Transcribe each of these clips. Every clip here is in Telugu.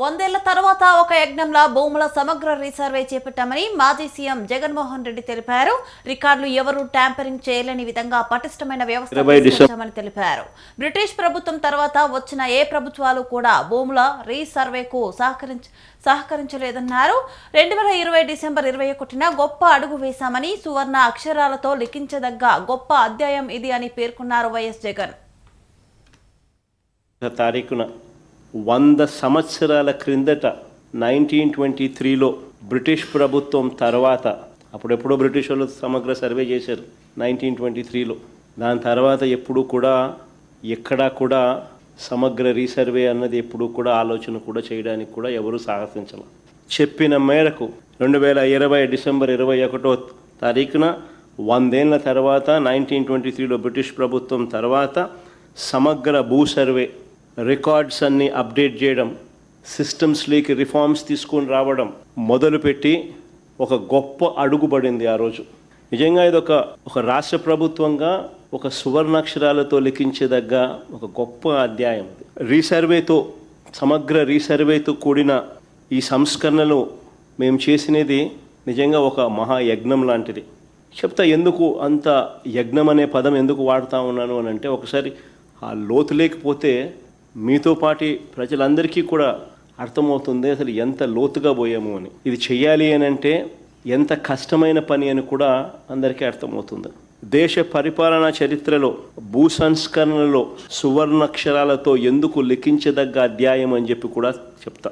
వందేళ్ళ తర్వాత ఒక యజ్ఞంలా భూముల సమగ్ర రీసర్వే చేపట్టామని మాజీ సీఎం జగన్మోహన్ రెడ్డి తెలిపారు. రికార్డులు ఎవరూ ట్యాంపరింగ్ చేయలేని విధంగా పటిష్టమైన వ్యవస్థ తెలిపారు. బ్రిటిష్ ప్రభుత్వం తర్వాత వచ్చిన ఏ ప్రభుత్వాలు కూడా భూముల రీసర్వేకు సహకరించ సహకరించలేదన్నారు. రెండు వేల ఇరవై డిసెంబర్ ఇరవై ఒకటిన గొప్ప అడుగు వేశామని సువర్ణ అక్షరాలతో లిఖించదగ్గ గొప్ప అధ్యాయం ఇది అని పేర్కొన్నారు వైఎస్ జగన్. తారీఖున వంద సంవత్సరాల క్రిందట నైన్టీన్ ట్వంటీ త్రీలో బ్రిటిష్ ప్రభుత్వం తర్వాత అప్పుడెప్పుడో బ్రిటిష్ వాళ్ళు సమగ్ర సర్వే చేశారు నైన్టీన్ ట్వంటీ త్రీలో. దాని తర్వాత ఎప్పుడూ కూడా ఎక్కడా కూడా సమగ్ర రీసర్వే అన్నది ఎప్పుడూ కూడా ఆలోచన కూడా చేయడానికి కూడా ఎవరూ సాహసించాల. చెప్పిన మేరకు రెండు వేల ఇరవై డిసెంబర్ ఇరవై ఒకటో తారీఖున వందేళ్ళ తర్వాత నైన్టీన్ ట్వంటీ త్రీలో బ్రిటిష్ ప్రభుత్వం తర్వాత సమగ్ర భూ సర్వే రికార్డ్స్ అన్ని అప్డేట్ చేయడం సిస్టమ్స్లోకి రిఫార్మ్స్ తీసుకొని రావడం మొదలుపెట్టి ఒక గొప్ప అడుగుబడింది ఆ రోజు. నిజంగా ఇది ఒక ఒక రాష్ట్ర ప్రభుత్వంగా ఒక సువర్ణాక్షరాలతో లిఖించదగ్గ ఒక గొప్ప అధ్యాయం. రీసర్వేతో సమగ్ర రీసర్వేతో కూడిన ఈ సంస్కరణలు మేము చేసినది నిజంగా ఒక మహాయజ్ఞం లాంటిది. చెప్తా ఎందుకు అంత యజ్ఞం అనే పదం ఎందుకు వాడుతా ఉన్నాను అని అంటే ఒకసారి ఆ లోతు లేకపోతే మీతో పాటి ప్రజలందరికీ కూడా అర్థమవుతుంది అసలు ఎంత లోతుగా పోయాము అని. ఇది చెయ్యాలి అని అంటే ఎంత కష్టమైన పని అని కూడా అందరికీ అర్థమవుతుంది. దేశ పరిపాలనా చరిత్రలో భూ సంస్కరణలో సువర్ణక్షరాలతో ఎందుకు లిఖించదగ్గ అధ్యాయం అని చెప్పి కూడా చెప్తా.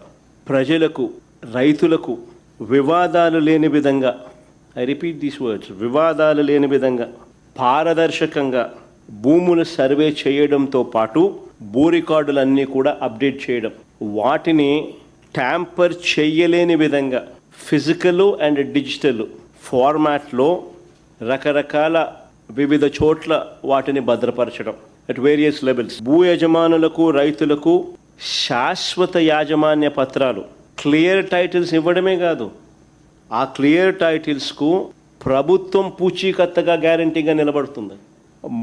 ప్రజలకు రైతులకు వివాదాలు లేని విధంగా ఐ రిపీట్ దీస్ వర్డ్స్ వివాదాలు లేని విధంగా పారదర్శకంగా భూములు సర్వే చేయడంతో పాటు భూ రికార్డులన్నీ కూడా అప్డేట్ చేయడం. వాటిని ట్యాంపర్ చేయలేని విధంగా ఫిజికల్ అండ్ డిజిటల్ ఫార్మాట్లో రకరకాల వివిధ చోట్ల వాటిని భద్రపరచడం. అట్ వేరియస్ లెవెల్స్ భూ యజమానులకు రైతులకు శాశ్వత యాజమాన్య పత్రాలు క్లియర్ టైటిల్స్ ఇవ్వడమే కాదు. ఆ క్లియర్ టైటిల్స్కు ప్రభుత్వం పూచీకత్తగా గ్యారంటీగా నిలబడుతుంది.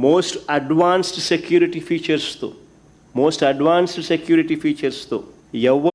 మోస్ట్ అడ్వాన్స్డ్ సెక్యూరిటీ ఫీచర్స్తో మోస్ట్ అడ్వాన్స్డ్ సెక్యూరిటీ ఫీచర్స్తో ఎవ్వ